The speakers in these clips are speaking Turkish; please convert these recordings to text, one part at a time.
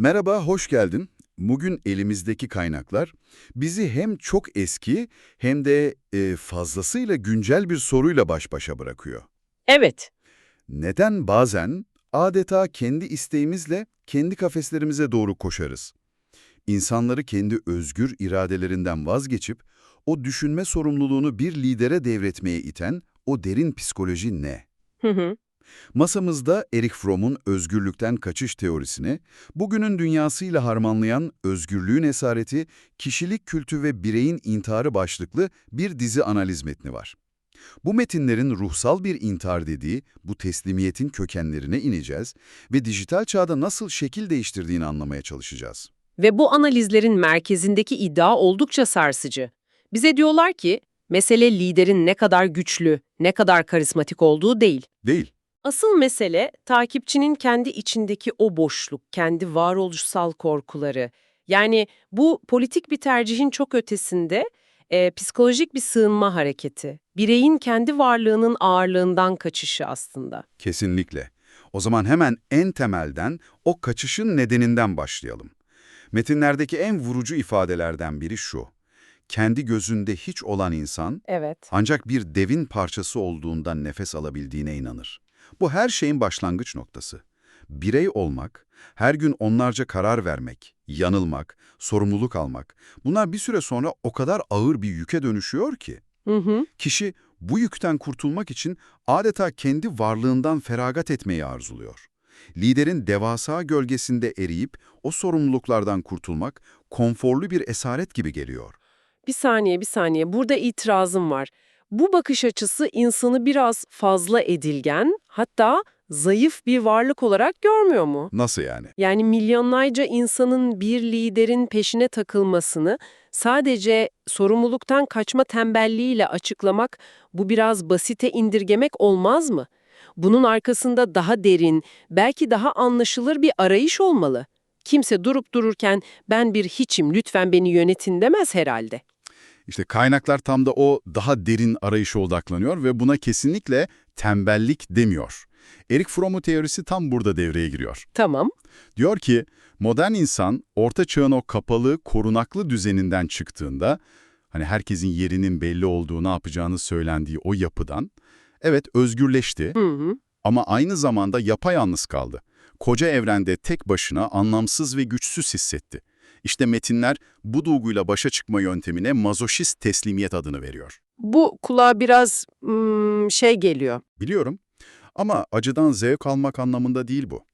Merhaba, hoş geldin. Bugün elimizdeki kaynaklar bizi hem çok eski hem de e, fazlasıyla güncel bir soruyla baş başa bırakıyor. Evet, Neden bazen adeta kendi isteğimizle kendi kafeslerimize doğru koşarız? İnsanları kendi özgür iradelerinden vazgeçip o düşünme sorumluluğunu bir lidere devretmeye iten o derin psikoloji ne? hı hı. Masamızda Erich Fromm'un özgürlükten kaçış teorisini, bugünün dünyasıyla harmanlayan özgürlüğün esareti, kişilik kültü ve bireyin intiharı başlıklı bir dizi analiz metni var. Bu metinlerin ruhsal bir intihar dediği bu teslimiyetin kökenlerine ineceğiz ve dijital çağda nasıl şekil değiştirdiğini anlamaya çalışacağız. Ve bu analizlerin merkezindeki iddia oldukça sarsıcı. Bize diyorlar ki, mesele liderin ne kadar güçlü, ne kadar karizmatik olduğu değil. Değil. Asıl mesele takipçinin kendi içindeki o boşluk, kendi varoluşsal korkuları. Yani bu politik bir tercihin çok ötesinde e, psikolojik bir sığınma hareketi. Bireyin kendi varlığının ağırlığından kaçışı aslında. Kesinlikle. O zaman hemen en temelden o kaçışın nedeninden başlayalım. Metinlerdeki en vurucu ifadelerden biri şu. Kendi gözünde hiç olan insan Evet. ancak bir devin parçası olduğundan nefes alabildiğine inanır. Bu her şeyin başlangıç noktası. Birey olmak, her gün onlarca karar vermek, yanılmak, sorumluluk almak, bunlar bir süre sonra o kadar ağır bir yüke dönüşüyor ki, Hı hı. kişi bu yükten kurtulmak için adeta kendi varlığından feragat etmeyi arzuluyor. Liderin devasa gölgesinde eriyip o sorumluluklardan kurtulmak konforlu bir esaret gibi geliyor. Bir saniye, bir saniye. Burada itirazım var. Bu bakış açısı insanı biraz fazla edilgen, hatta zayıf bir varlık olarak görmüyor mu? Nasıl yani? Yani milyonlarca insanın bir liderin peşine takılmasını sadece sorumluluktan kaçma tembelliğiyle açıklamak bu biraz basite indirgemek olmaz mı? Bunun arkasında daha derin, belki daha anlaşılır bir arayış olmalı. Kimse durup dururken ben bir hiçim lütfen beni yönetin demez herhalde. İşte kaynaklar tam da o daha derin arayışa odaklanıyor ve buna kesinlikle tembellik demiyor. Erik Fromm'un teorisi tam burada devreye giriyor. Tamam. Diyor ki, modern insan orta çağın o kapalı, korunaklı düzeninden çıktığında, hani herkesin yerinin belli olduğu, ne yapacağını söylendiği o yapıdan, evet özgürleşti Hı hı. ama aynı zamanda yapayalnız kaldı. Koca evrende tek başına anlamsız ve güçsüz hissetti. İşte metinler bu duyguyla başa çıkma yöntemine mazoşist teslimiyet adını veriyor. Bu kulağa biraz hmm, şey geliyor. Biliyorum ama acıdan zevk almak anlamında değil bu.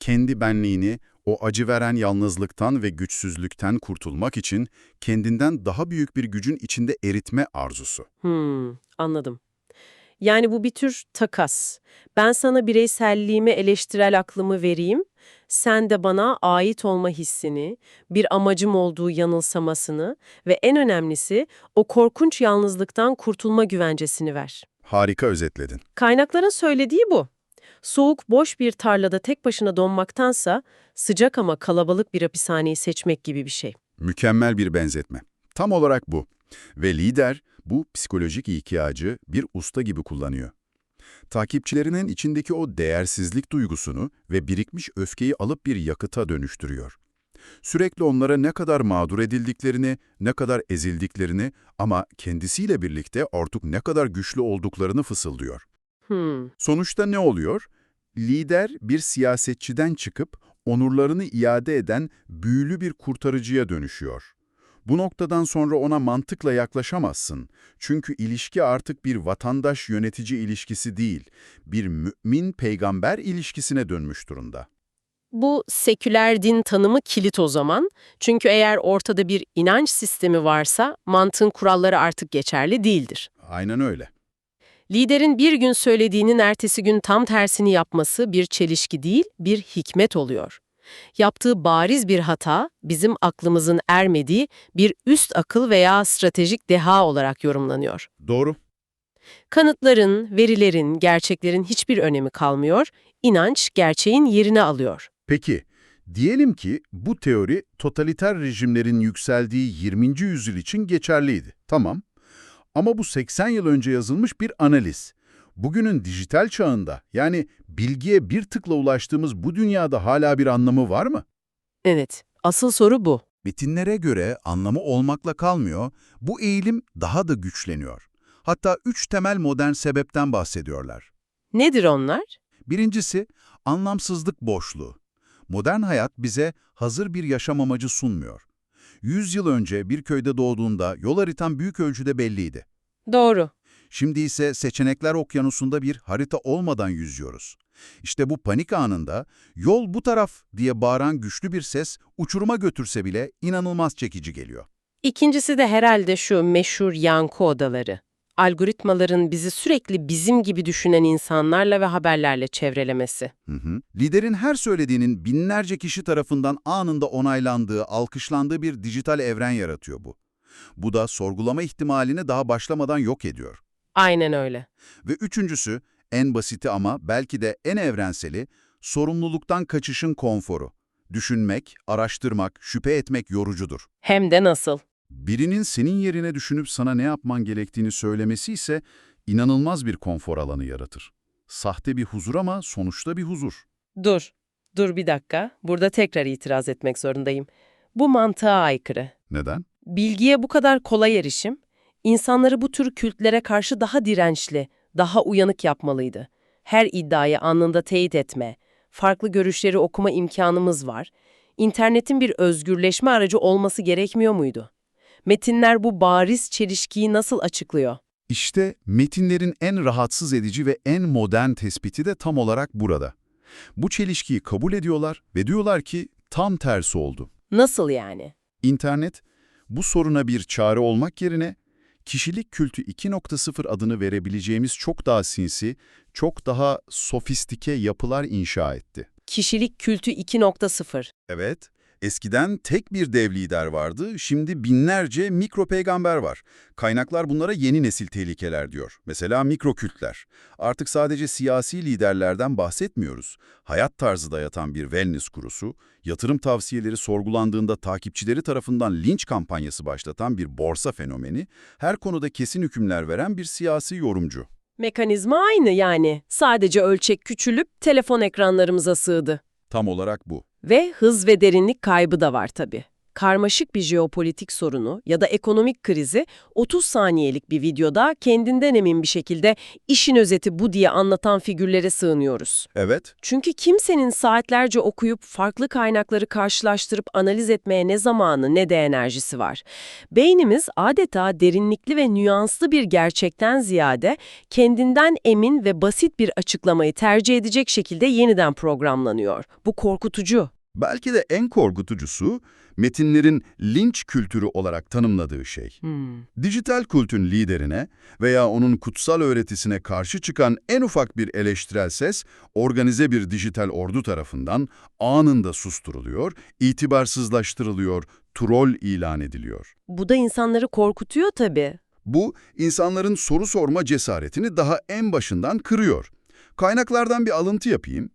Kendi benliğini, o acı veren yalnızlıktan ve güçsüzlükten kurtulmak için kendinden daha büyük bir gücün içinde eritme arzusu. Hmm, anladım. Yani bu bir tür takas. Ben sana bireyselliğimi, eleştirel aklımı vereyim, sen de bana ait olma hissini, bir amacım olduğu yanılsamasını ve en önemlisi o korkunç yalnızlıktan kurtulma güvencesini ver. Harika özetledin. Kaynakların söylediği bu. Soğuk, boş bir tarlada tek başına donmaktansa sıcak ama kalabalık bir hapishaneyi seçmek gibi bir şey. Mükemmel bir benzetme. Tam olarak bu. Ve lider bu psikolojik ihtiyacı bir usta gibi kullanıyor. Takipçilerinin içindeki o değersizlik duygusunu ve birikmiş öfkeyi alıp bir yakıta dönüştürüyor. Sürekli onlara ne kadar mağdur edildiklerini, ne kadar ezildiklerini ama kendisiyle birlikte artık ne kadar güçlü olduklarını fısıldıyor. Hmm, Sonuçta ne oluyor? Lider bir siyasetçiden çıkıp onurlarını iade eden büyülü bir kurtarıcıya dönüşüyor. Bu noktadan sonra ona mantıkla yaklaşamazsın. Çünkü ilişki artık bir vatandaş-yönetici ilişkisi değil, bir mümin-peygamber ilişkisine dönmüş durumda. Bu seküler din tanımı kilit o zaman. Çünkü eğer ortada bir inanç sistemi varsa mantığın kuralları artık geçerli değildir. Aynen öyle. Liderin bir gün söylediğinin ertesi gün tam tersini yapması bir çelişki değil, bir hikmet oluyor. Yaptığı bariz bir hata, bizim aklımızın ermediği bir üst akıl veya stratejik deha olarak yorumlanıyor. Doğru. Kanıtların, verilerin, gerçeklerin hiçbir önemi kalmıyor, inanç gerçeğin yerini alıyor. Peki, diyelim ki bu teori totaliter rejimlerin yükseldiği 20. yüzyıl için geçerliydi. Tamam. Ama bu 80 yıl önce yazılmış bir analiz. Bugünün dijital çağında, yani bilgiye bir tıkla ulaştığımız bu dünyada hala bir anlamı var mı? Evet, asıl soru bu. Metinlere göre anlamı olmakla kalmıyor, bu eğilim daha da güçleniyor. Hatta üç temel modern sebepten bahsediyorlar. Nedir onlar? Birincisi, anlamsızlık boşluğu. Modern hayat bize hazır bir yaşam amacı sunmuyor. Yüz yıl önce bir köyde doğduğunda yol haritan büyük ölçüde belliydi. Doğru. Şimdi ise seçenekler okyanusunda bir harita olmadan yüzüyoruz. İşte bu panik anında yol bu taraf diye bağıran güçlü bir ses uçuruma götürse bile inanılmaz çekici geliyor. İkincisi de herhalde şu meşhur yankı odaları. Algoritmaların bizi sürekli bizim gibi düşünen insanlarla ve haberlerle çevrelemesi. Hı hı. Liderin her söylediğinin binlerce kişi tarafından anında onaylandığı, alkışlandığı bir dijital evren yaratıyor bu. Bu da sorgulama ihtimalini daha başlamadan yok ediyor. Aynen öyle. Ve üçüncüsü, en basiti ama belki de en evrenseli, sorumluluktan kaçışın konforu. Düşünmek, araştırmak, şüphe etmek yorucudur. Hem de nasıl? Birinin senin yerine düşünüp sana ne yapman gerektiğini söylemesi ise inanılmaz bir konfor alanı yaratır. Sahte bir huzur ama sonuçta bir huzur. Dur, dur bir dakika. Burada tekrar itiraz etmek zorundayım. Bu mantığa aykırı. Neden? Bilgiye bu kadar kolay erişim, insanları bu tür kültlere karşı daha dirençli, daha uyanık yapmalıydı. Her iddiayı anında teyit etme, farklı görüşleri okuma imkanımız var. İnternetin bir özgürleşme aracı olması gerekmiyor muydu? Metinler bu bariz çelişkiyi nasıl açıklıyor? İşte metinlerin en rahatsız edici ve en modern tespiti de tam olarak burada. Bu çelişkiyi kabul ediyorlar ve diyorlar ki tam tersi oldu. Nasıl yani? İnternet, bu soruna bir çare olmak yerine kişilik kültü 2.0 adını verebileceğimiz çok daha sinsi, çok daha sofistike yapılar inşa etti. Kişilik kültü 2.0. Evet, eskiden tek bir dev lider vardı, şimdi binlerce mikro peygamber var. Kaynaklar bunlara yeni nesil tehlikeler diyor. Mesela mikrokültler. Artık sadece siyasi liderlerden bahsetmiyoruz. Hayat tarzı dayatan bir wellness kurusu, yatırım tavsiyeleri sorgulandığında takipçileri tarafından linç kampanyası başlatan bir borsa fenomeni, her konuda kesin hükümler veren bir siyasi yorumcu. Mekanizma aynı yani. Sadece ölçek küçülüp telefon ekranlarımıza sığdı. Tam olarak bu. Ve hız ve derinlik kaybı da var tabii. Karmaşık bir jeopolitik sorunu ya da ekonomik krizi 30 saniyelik bir videoda kendinden emin bir şekilde işin özeti bu diye anlatan figürlere sığınıyoruz. Evet, Çünkü kimsenin saatlerce okuyup farklı kaynakları karşılaştırıp analiz etmeye ne zamanı ne de enerjisi var. Beynimiz adeta derinlikli ve nüanslı bir gerçekten ziyade kendinden emin ve basit bir açıklamayı tercih edecek şekilde yeniden programlanıyor. Bu korkutucu. Belki de en korkutucusu metinlerin linç kültürü olarak tanımladığı şey. Dijital kultun liderine veya onun kutsal öğretisine karşı çıkan en ufak bir eleştirel ses, organize bir dijital ordu tarafından anında susturuluyor, itibarsızlaştırılıyor, troll ilan ediliyor. Bu da insanları korkutuyor tabii. Bu, insanların soru sorma cesaretini daha en başından kırıyor. Kaynaklardan bir alıntı yapayım.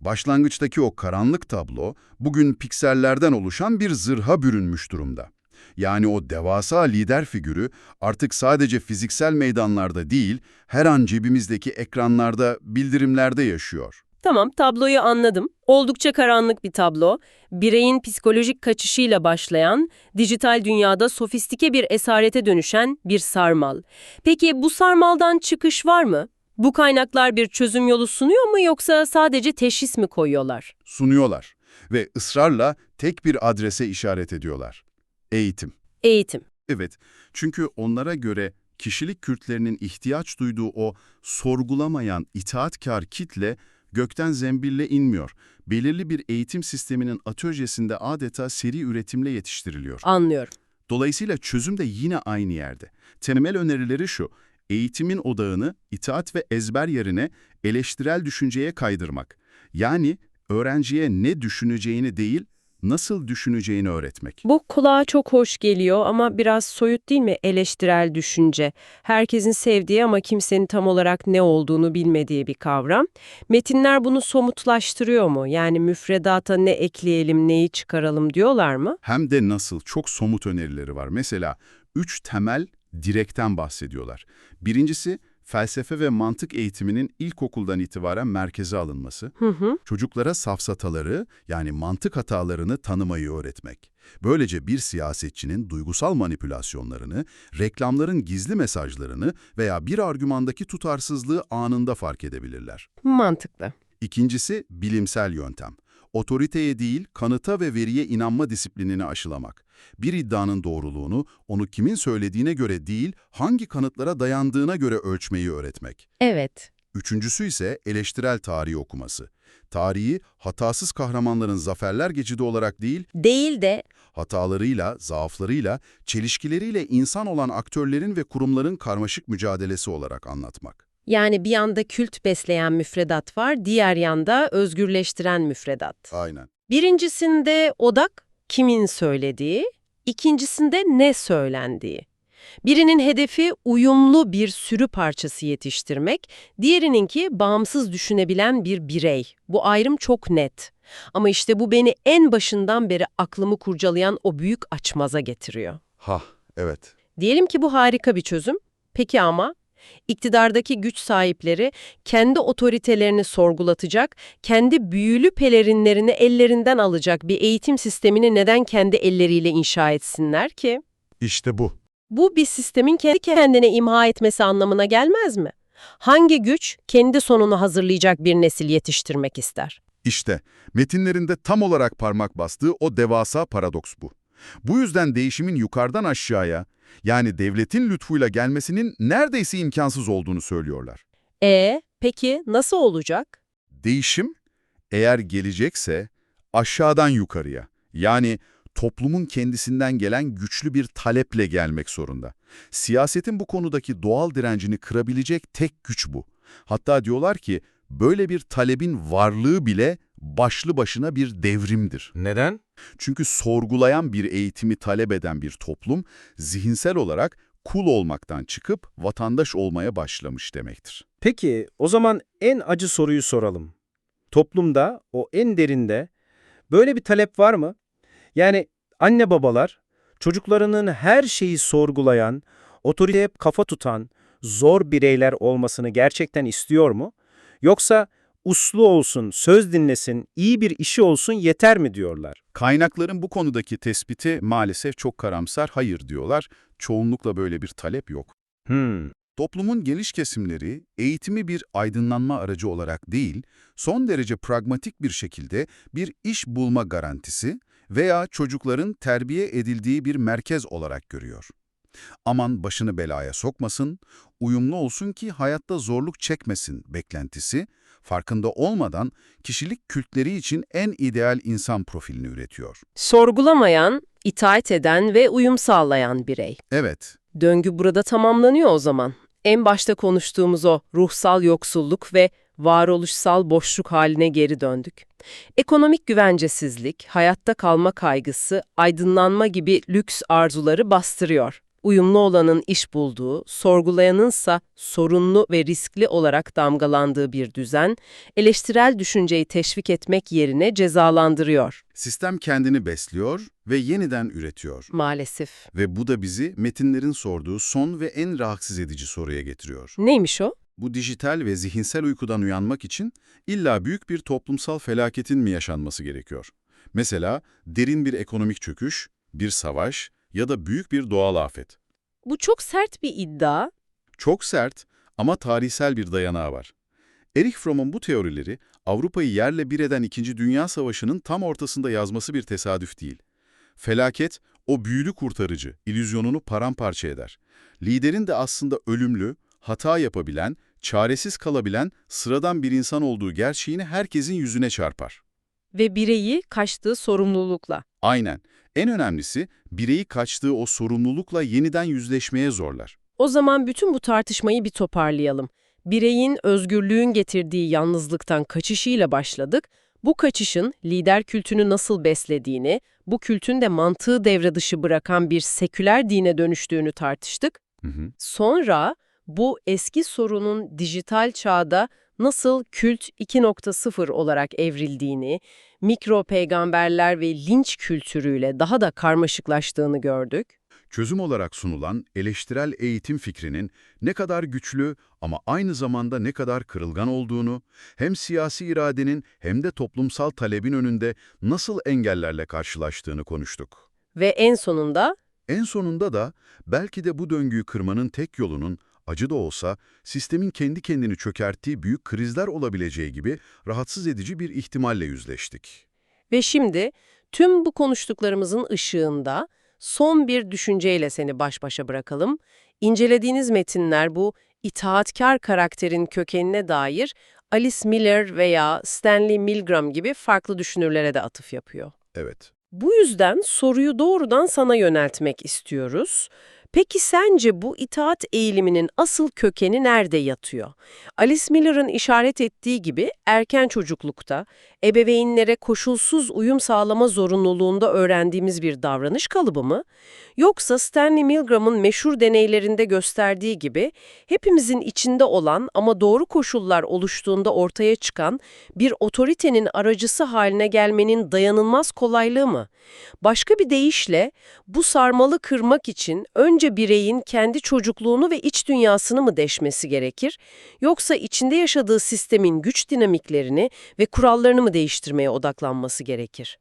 Başlangıçtaki o karanlık tablo, bugün piksellerden oluşan bir zırha bürünmüş durumda. Yani o devasa lider figürü artık sadece fiziksel meydanlarda değil, her an cebimizdeki ekranlarda, bildirimlerde yaşıyor. Tamam, tabloyu anladım. Oldukça karanlık bir tablo. Bireyin psikolojik kaçışıyla başlayan, dijital dünyada sofistike bir esarete dönüşen bir sarmal. Peki bu sarmaldan çıkış var mı? Bu kaynaklar bir çözüm yolu sunuyor mu yoksa sadece teşhis mi koyuyorlar? Sunuyorlar ve ısrarla tek bir adrese işaret ediyorlar. Eğitim. Eğitim. Evet, çünkü onlara göre kişilik kültlerinin ihtiyaç duyduğu o sorgulamayan, itaatkar kitle gökten zembille inmiyor. Belirli bir eğitim sisteminin atölyesinde adeta seri üretimle yetiştiriliyor. Anlıyorum. Dolayısıyla çözüm de yine aynı yerde. Temel önerileri şu, eğitimin odağını itaat ve ezber yerine eleştirel düşünceye kaydırmak. Yani öğrenciye ne düşüneceğini değil, nasıl düşüneceğini öğretmek. Bu kulağa çok hoş geliyor ama biraz soyut değil mi eleştirel düşünce? Herkesin sevdiği ama kimsenin tam olarak ne olduğunu bilmediği bir kavram. Metinler bunu somutlaştırıyor mu? Yani müfredata ne ekleyelim, neyi çıkaralım diyorlar mı? Hem de nasıl çok somut önerileri var. Mesela üç temel direkten bahsediyorlar. Birincisi felsefe ve mantık eğitiminin ilkokuldan itibaren merkeze alınması, Hı hı. çocuklara safsataları yani mantık hatalarını tanımayı öğretmek. Böylece bir siyasetçinin duygusal manipülasyonlarını, reklamların gizli mesajlarını veya bir argümandaki tutarsızlığı anında fark edebilirler. Mantıklı. İkincisi bilimsel yöntem. Otoriteye değil, kanıta ve veriye inanma disiplinini aşılamak. Bir iddianın doğruluğunu onu kimin söylediğine göre değil, hangi kanıtlara dayandığına göre ölçmeyi öğretmek. Evet. Üçüncüsü ise eleştirel tarihi okuması. Tarihi, hatasız kahramanların zaferler geçidi olarak değil, Değil de hatalarıyla, zaaflarıyla, çelişkileriyle insan olan aktörlerin ve kurumların karmaşık mücadelesi olarak anlatmak. Yani bir yanda kült besleyen müfredat var, diğer yanda özgürleştiren müfredat. Aynen. Birincisinde odak kimin söylediği, ikincisinde ne söylendiği. Birinin hedefi uyumlu bir sürü parçası yetiştirmek, diğerininki bağımsız düşünebilen bir birey. Bu ayrım çok net. Ama işte bu beni en başından beri aklımı kurcalayan o büyük açmaza getiriyor. Ha, evet. Diyelim ki bu harika bir çözüm. Peki ama iktidardaki güç sahipleri kendi otoritelerini sorgulatacak, kendi büyülü pelerinlerini ellerinden alacak bir eğitim sistemini neden kendi elleriyle inşa etsinler ki? İşte bu. Bu bir sistemin kendi kendine imha etmesi anlamına gelmez mi? Hangi güç kendi sonunu hazırlayacak bir nesil yetiştirmek ister? İşte metinlerinde tam olarak parmak bastığı o devasa paradoks bu. Bu yüzden değişimin yukarıdan aşağıya, yani devletin lütfuyla gelmesinin neredeyse imkansız olduğunu söylüyorlar. E, peki nasıl olacak? Değişim, eğer gelecekse aşağıdan yukarıya, yani toplumun kendisinden gelen güçlü bir taleple gelmek zorunda. Siyasetin bu konudaki doğal direncini kırabilecek tek güç bu. Hatta diyorlar ki böyle bir talebin varlığı bile başlı başına bir devrimdir. Neden? Çünkü sorgulayan bir eğitimi talep eden bir toplum zihinsel olarak kul olmaktan çıkıp vatandaş olmaya başlamış demektir. Peki o zaman en acı soruyu soralım. Toplumda, o en derinde böyle bir talep var mı? Yani anne babalar çocuklarının her şeyi sorgulayan, otoriteye kafa tutan, zor bireyler olmasını gerçekten istiyor mu? Yoksa uslu olsun, söz dinlesin, iyi bir işi olsun yeter mi diyorlar? Kaynakların bu konudaki tespiti maalesef çok karamsar hayır diyorlar. Çoğunlukla böyle bir talep yok. Hmm, Toplumun geniş kesimleri eğitimi bir aydınlanma aracı olarak değil, son derece pragmatik bir şekilde bir iş bulma garantisi veya çocukların terbiye edildiği bir merkez olarak görüyor. Aman başını belaya sokmasın, uyumlu olsun ki hayatta zorluk çekmesin beklentisi, farkında olmadan kişilik kültleri için en ideal insan profilini üretiyor. Sorgulamayan, itaat eden ve uyum sağlayan birey. Evet, Döngü burada tamamlanıyor o zaman. En başta konuştuğumuz o ruhsal yoksulluk ve varoluşsal boşluk haline geri döndük. Ekonomik güvencesizlik, hayatta kalma kaygısı, aydınlanma gibi lüks arzuları bastırıyor. Uyumlu olanın iş bulduğu, sorgulayanınsa sorunlu ve riskli olarak damgalandığı bir düzen, eleştirel düşünceyi teşvik etmek yerine cezalandırıyor sistem kendini besliyor ve yeniden üretiyor. maalesef. Ve bu da bizi metinlerin sorduğu son ve en rahatsız edici soruya getiriyor. Neymiş o? Bu dijital ve zihinsel uykudan uyanmak için illa büyük bir toplumsal felaketin mi yaşanması gerekiyor? Mesela derin bir ekonomik çöküş, bir savaş ya da büyük bir doğal afet. Bu çok sert bir iddia. Çok sert ama tarihsel bir dayanağı var. Erich Fromm'un bu teorileri Avrupa'yı yerle bir eden İkinci Dünya Savaşı'nın tam ortasında yazması bir tesadüf değil. Felaket, o büyülü kurtarıcı, illüzyonunu paramparça eder. Liderin de aslında ölümlü, hata yapabilen, çaresiz kalabilen sıradan bir insan olduğu gerçeğini herkesin yüzüne çarpar. ve bireyi kaçtığı sorumlulukla. Aynen. En önemlisi, bireyi kaçtığı o sorumlulukla yeniden yüzleşmeye zorlar. O zaman bütün bu tartışmayı bir toparlayalım. Bireyin özgürlüğün getirdiği yalnızlıktan kaçışıyla başladık. Bu kaçışın lider kültünü nasıl beslediğini, bu kültün de mantığı devre dışı bırakan bir seküler dine dönüştüğünü tartıştık. Hı hı. Sonra bu eski sorunun dijital çağda nasıl kült 2.0 olarak evrildiğini, mikro peygamberler ve linç kültürüyle daha da karmaşıklaştığını gördük. çözüm olarak sunulan eleştirel eğitim fikrinin ne kadar güçlü ama aynı zamanda ne kadar kırılgan olduğunu, hem siyasi iradenin hem de toplumsal talebin önünde nasıl engellerle karşılaştığını konuştuk. Ve en sonunda En sonunda da belki de bu döngüyü kırmanın tek yolunun, acı da olsa, sistemin kendi kendini çökerttiği büyük krizler olabileceği gibi rahatsız edici bir ihtimalle yüzleştik. ve şimdi tüm bu konuştuklarımızın ışığında son bir düşünceyle seni baş başa bırakalım. İncelediğiniz metinler bu itaatkar karakterin kökenine dair Alice Miller veya Stanley Milgram gibi farklı düşünürlere de atıf yapıyor. Evet. Bu yüzden soruyu doğrudan sana yöneltmek istiyoruz. Peki sence bu itaat eğiliminin asıl kökeni nerede yatıyor? Alice Miller'ın işaret ettiği gibi erken çocuklukta ebeveynlere koşulsuz uyum sağlama zorunluluğunda öğrendiğimiz bir davranış kalıbı mı? Yoksa Stanley Milgram'ın meşhur deneylerinde gösterdiği gibi hepimizin içinde olan ama doğru koşullar oluştuğunda ortaya çıkan bir otoritenin aracısı haline gelmenin dayanılmaz kolaylığı mı? Başka bir deyişle bu sarmalı kırmak için önce bireyin kendi çocukluğunu ve iç dünyasını mı deşmesi gerekir, yoksa içinde yaşadığı sistemin güç dinamiklerini ve kurallarını mı değiştirmeye odaklanması gerekir?